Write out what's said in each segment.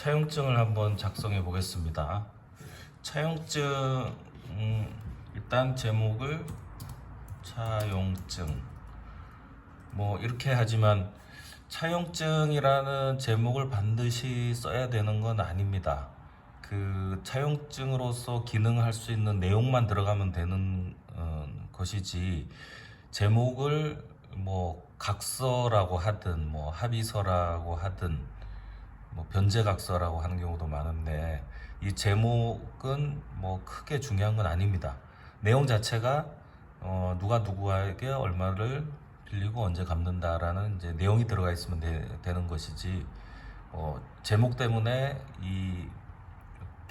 차용증을 한번 작성해 보겠습니다. 차용증 음, 일단 제목을 차용증 뭐 이렇게 하지만 차용증이라는 제목을 반드시 써야 되는 건 아닙니다. 그 차용증으로서 기능할 수 있는 내용만 들어가면 되는 어, 것이지 제목을 뭐 각서라고 하든 뭐 합의서라고 하든 뭐 변제각서라고 하는 경우도 많은데 이 제목은 뭐 크게 중요한 건 아닙니다. 내용 자체가 어, 누가 누구에게 얼마를 빌리고 언제 갚는다라는 이제 내용이 들어가 있으면 되, 는 것이지 어, 제목 때문에 이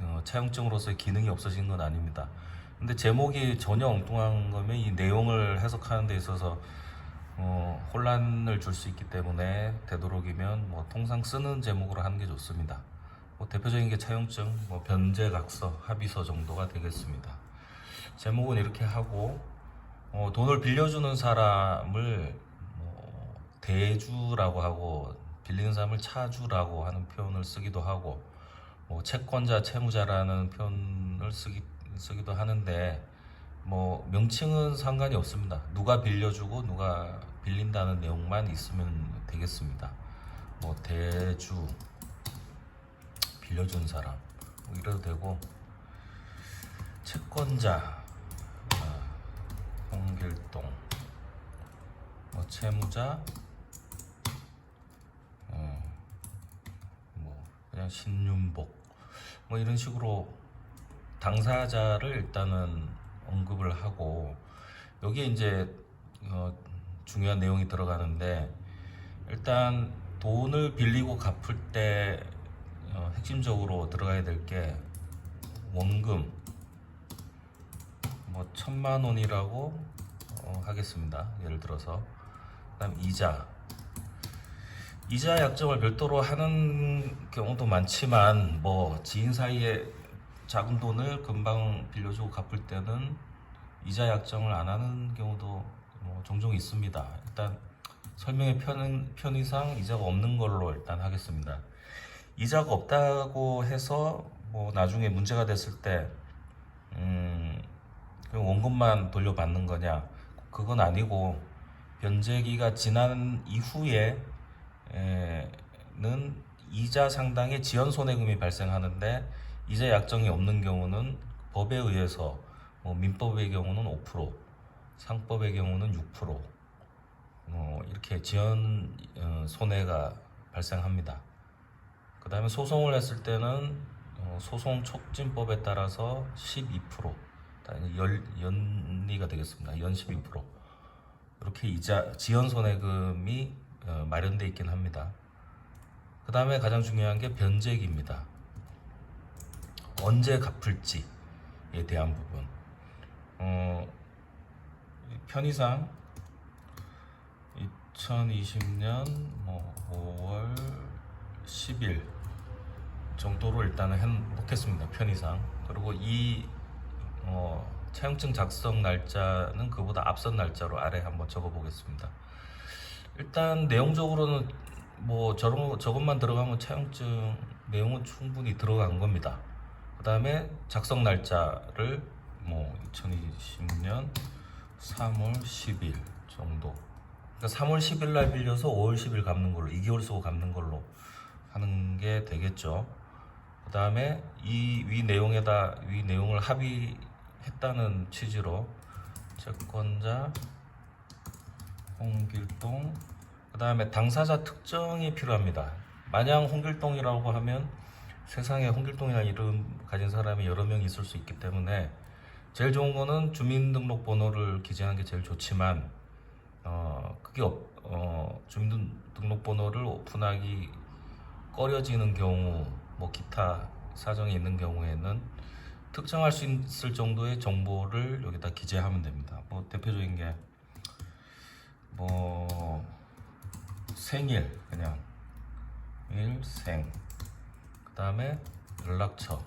어, 차용증으로서의 기능이 없어진 건 아닙니다. 근데 제목이 전혀 엉뚱한 거면 이 내용을 해석하는 데 있어서 어, 혼란을 줄 수 있기 때문에 되도록이면 뭐 통상 쓰는 제목으로 하는 게 좋습니다. 뭐 대표적인 게 차용증, 뭐 변제각서, 합의서 정도가 되겠습니다. 제목은 이렇게 하고 어, 돈을 빌려주는 사람을 뭐 대주라고 하고 빌리는 사람을 차주라고 하는 표현을 쓰기도 하고 뭐 채권자, 채무자라는 표현을 쓰기, 쓰기도 하는데 뭐 명칭은 상관이 없습니다. 누가 빌려주고 누가 빌린다는 내용만 있으면 되겠습니다. 뭐 대주 빌려준 사람 뭐 이래도 되고 채권자 아, 홍길동 뭐 채무자 어, 뭐 그냥 신윤복 뭐 이런 식으로 당사자를 일단은 언급을 하고 여기에 이제 어, 중요한 내용이 들어가는데 일단 돈을 빌리고 갚을 때 어, 핵심적으로 들어가야 될 게 원금. 뭐 천만 원이라고 어, 하겠습니다. 예를 들어서. 그다음 이자. 이자 약정을 별도로 하는 경우도 많지만 뭐 지인 사이에 작은 돈을 금방 빌려주고 갚을 때는 이자 약정을 안 하는 경우도 뭐 종종 있습니다. 일단 설명의 편, 편의상 이자가 없는 걸로 일단 하겠습니다. 이자가 없다고 해서 뭐 나중에 문제가 됐을 때 음, 원금만 돌려받는 거냐? 그건 아니고 변제기가 지난 이후에 에는 이자 상당의 지연 손해금이 발생하는데 이자 약정이 없는 경우는 법에 의해서 뭐 민법의 경우는 5%, 상법의 경우는 6%, 어, 이렇게 지연 어, 손해가 발생합니다. 그 다음에 소송을 했을 때는 어, 소송 촉진법에 따라서 12%, 연, 연리가 되겠습니다. 연 12%. 이렇게 이자 지연 손해금이 어, 마련돼 있긴 합니다. 그 다음에 가장 중요한 게 변제기입니다. 언제 갚을지에 대한 부분. 어, 편의상 2020년 뭐 5월 10일 정도로 일단은 해놓겠습니다. 편의상. 그리고 이 어, 차용증 작성 날짜는 그보다 앞선 날짜로 아래 한번 적어보겠습니다. 일단 내용적으로는 뭐 저런 저것만 들어가면 차용증 내용은 충분히 들어간 겁니다. 그 다음에 작성 날짜를 뭐 2020년 3월 10일 정도. 그러니까 3월 10일 날 빌려서 5월 10일 갚는 걸로 2개월 쓰고 갚는 걸로 하는 게 되겠죠. 그 다음에 이 위 내용에다 위 내용을 합의했다는 취지로 채권자 홍길동 그 다음에 당사자 특정이 필요합니다. 만약 홍길동이라고 하면 세상에 홍길동이라는 이름 가진 사람이 여러 명 있을 수 있기 때문에 제일 좋은 거는 주민등록번호를 기재하는 게 제일 좋지만 어 그게 없, 어 주민등록번호를 오픈하기 꺼려지는 경우 뭐 기타 사정이 있는 경우에는 특정할 수 있을 정도의 정보를 여기다 기재하면 됩니다. 뭐 대표적인 게 뭐 생일 그냥 일생 그 다음에 연락처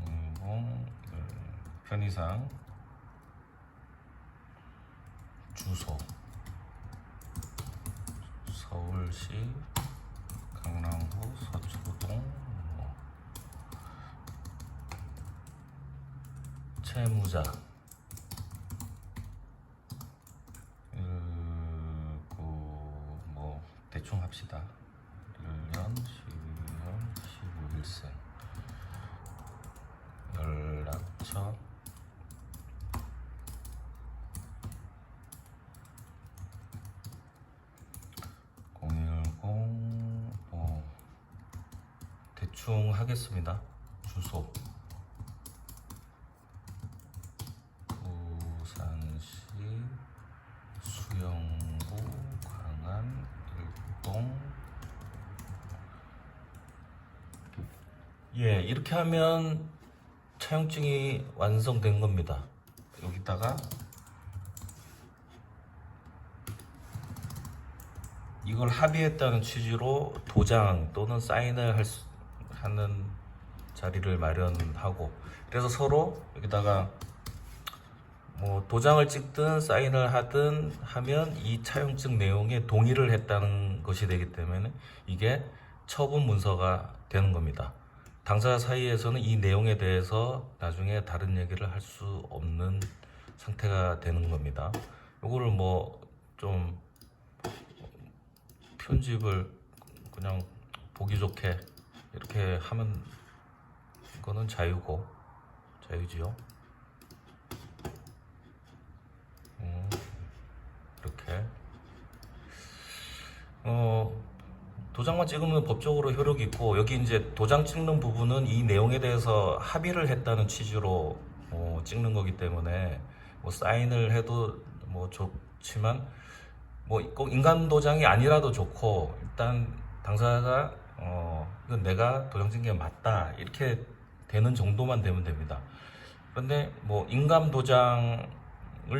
음, 편의상 주소 서울시 강남구 서초동 뭐. 채무자 그리고 뭐 대충 합시다 1년 12년, 15일생 대충 하겠습니다. 주소 부산시 수영구 광안 일동. 예 이렇게 하면 차용증이 완성된 겁니다. 여기다가 이걸 합의했다는 취지로 도장 또는 사인을 할 수, 하는 자리를 마련하고 그래서 서로 여기다가 뭐 도장을 찍든 사인을 하든 하면 이 차용증 내용에 동의를 했다는 것이 되기 때문에 이게 처분 문서가 되는 겁니다. 당사자 사이에서는 이 내용에 대해서 나중에 다른 얘기를 할 수 없는 상태가 되는 겁니다. 요거를 뭐 좀 편집을 그냥 보기 좋게 이렇게 하면 이거는 자유고 자유지요. 음, 이렇게 어 도장만 찍으면 법적으로 효력이 있고 여기 이제 도장 찍는 부분은 이 내용에 대해서 합의를 했다는 취지로 어, 찍는 거기 때문에 뭐 사인을 해도 뭐 좋지만 뭐 꼭 인간 도장이 아니라도 좋고 일단 당사자가 어 이건 내가 도장 찍은 게 맞다 이렇게 되는 정도만 되면 됩니다. 그런데 뭐 인감 도장을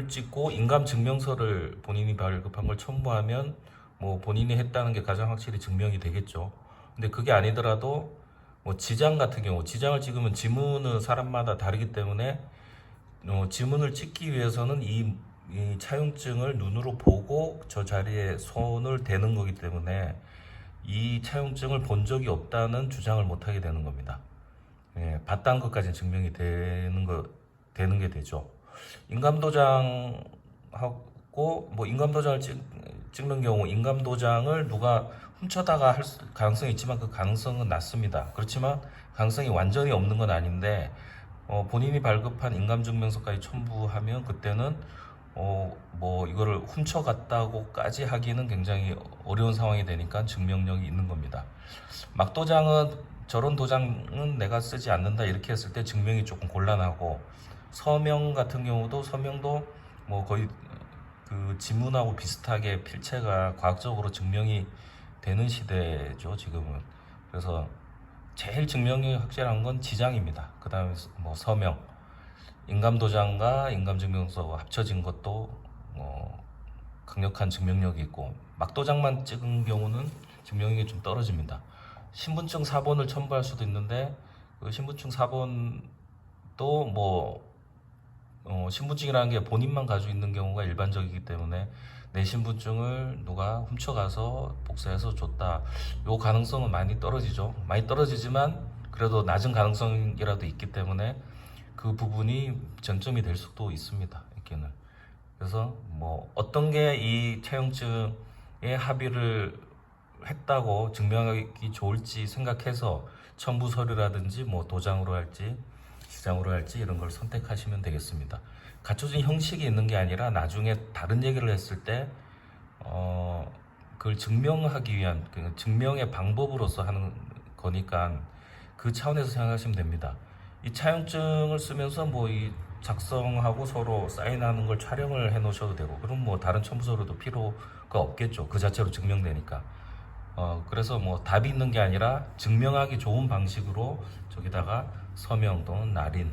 찍고 인감 증명서를 본인이 발급한 걸 첨부하면 뭐 본인이 했다는 게 가장 확실히 증명이 되겠죠. 근데 그게 아니더라도 뭐 지장 같은 경우 지장을 찍으면 지문은 사람마다 다르기 때문에 어, 지문을 찍기 위해서는 이, 이 차용증을 눈으로 보고 저 자리에 손을 대는 거기 때문에 이 차용증을 본 적이 없다는 주장을 못 하게 되는 겁니다. 예, 봤다는 것까지 증명이 되는 거 되는 게 되죠. 인감도장하고 뭐 인감도장을 찍, 찍는 경우 인감도장을 누가 훔쳐다가 할 수- 가능성이 있지만 그 가능성은 낮습니다. 그렇지만 가능성이 완전히 없는 건 아닌데 어, 본인이 발급한 인감증명서까지 첨부하면 그때는 어, 뭐 이거를 훔쳐갔다고까지 하기는 굉장히 어려운 상황이 되니까 증명력이 있는 겁니다. 막 도장은 저런 도장은 내가 쓰지 않는다 이렇게 했을 때 증명이 조금 곤란하고 서명 같은 경우도 서명도 뭐 거의 그 지문하고 비슷하게 필체가 과학적으로 증명이 되는 시대죠 지금은. 그래서 제일 증명이 확실한 건 지장입니다. 그 다음에 뭐 서명 인감도장과 인감증명서가 합쳐진 것도 어, 강력한 증명력이 있고 막도장만 찍은 경우는 증명력이 좀 떨어집니다 신분증 4번을 첨부할 수도 있는데 그 신분증 4번도 뭐 어, 신분증이라는 게 본인만 가지고 있는 경우가 일반적이기 때문에 내 신분증을 누가 훔쳐가서 복사해서 줬다. 요 가능성은 많이 떨어지죠. 많이 떨어지지만 그래도 낮은 가능성이라도 있기 때문에 그 부분이 전점이 될 수도 있습니다. 있기는. 그래서 뭐 어떤 게이 차용증에 합의를 했다고 증명하기 좋을지 생각해서 첨부 서류라든지 뭐 도장으로 할지 시장으로 할지 이런 걸 선택하시면 되겠습니다. 갖춰진 형식이 있는 게 아니라 나중에 다른 얘기를 했을 때 어, 그걸 증명하기 위한 그 증명의 방법으로서 하는 거니까 그 차원에서 생각하시면 됩니다. 이 차용증을 쓰면서 뭐 이 작성하고 서로 사인하는 걸 촬영을 해 놓으셔도 되고 그럼 뭐 다른 첨부서류도 필요가 없겠죠. 그 자체로 증명되니까. 어, 그래서 뭐 답이 있는 게 아니라 증명하기 좋은 방식으로 저기다가 서명 또는 날인,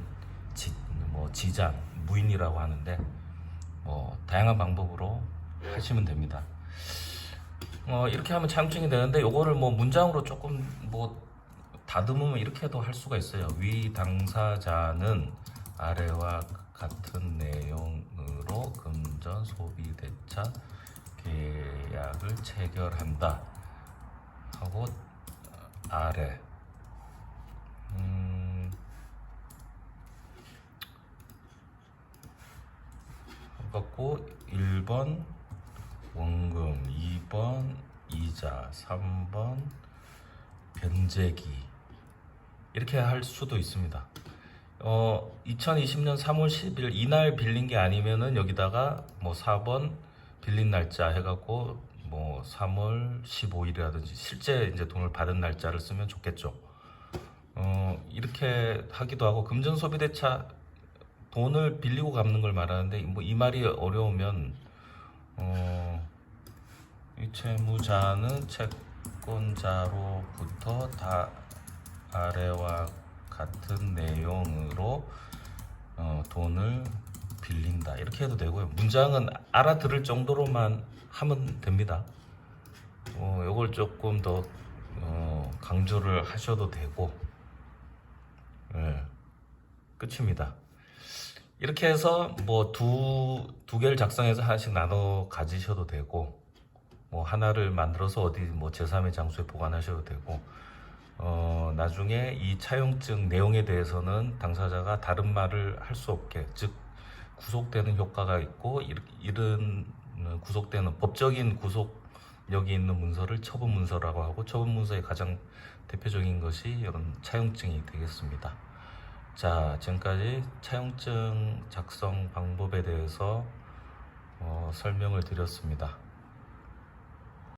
지, 뭐 지장, 무인이라고 하는데 뭐 다양한 방법으로 하시면 됩니다. 어, 이렇게 하면 차용증이 되는데 요거를 뭐 문장으로 조금 뭐 다듬으면 이렇게도 할 수가 있어요. 위 당사자는 아래와 같은 내용으로 금전 소비 대차 계약을 체결한다. 하고 아래 음, 갖고 1번 원금, 2번 이자, 3번 변제기 이렇게 할 수도 있습니다. 어, 2020년 3월 10일 이날 빌린 게 아니면은 여기다가 뭐 4번 빌린 날짜 해갖고 뭐 3월 15일이라든지 실제 이제 돈을 받은 날짜를 쓰면 좋겠죠. 어, 이렇게 하기도 하고 금전 소비 대차 돈을 빌리고 갚는 걸 말하는데 뭐 이 말이 어려우면 어, 이 채무자는 채권자로부터 다 아래와 같은 내용으로 어, 돈을 빌린다 이렇게 해도 되고요. 문장은 알아들을 정도로만 하면 됩니다. 어, 이걸 조금 더 어, 강조를 하셔도 되고, 예, 끝입니다. 이렇게 해서 뭐 두 두 개를 작성해서 하나씩 나눠 가지셔도 되고, 뭐 하나를 만들어서 어디 뭐 제3의 장소에 보관하셔도 되고, 어, 나중에 이 차용증 내용에 대해서는 당사자가 다른 말을 할 수 없게, 즉 구속되는 효과가 있고 이- 이런 구속되는 법적인 구속력이 있는 문서를 처분 문서라고 하고 처분 문서의 가장 대표적인 것이 이런 차용증이 되겠습니다. 자, 지금까지 차용증 작성 방법에 대해서 어, 설명을 드렸습니다.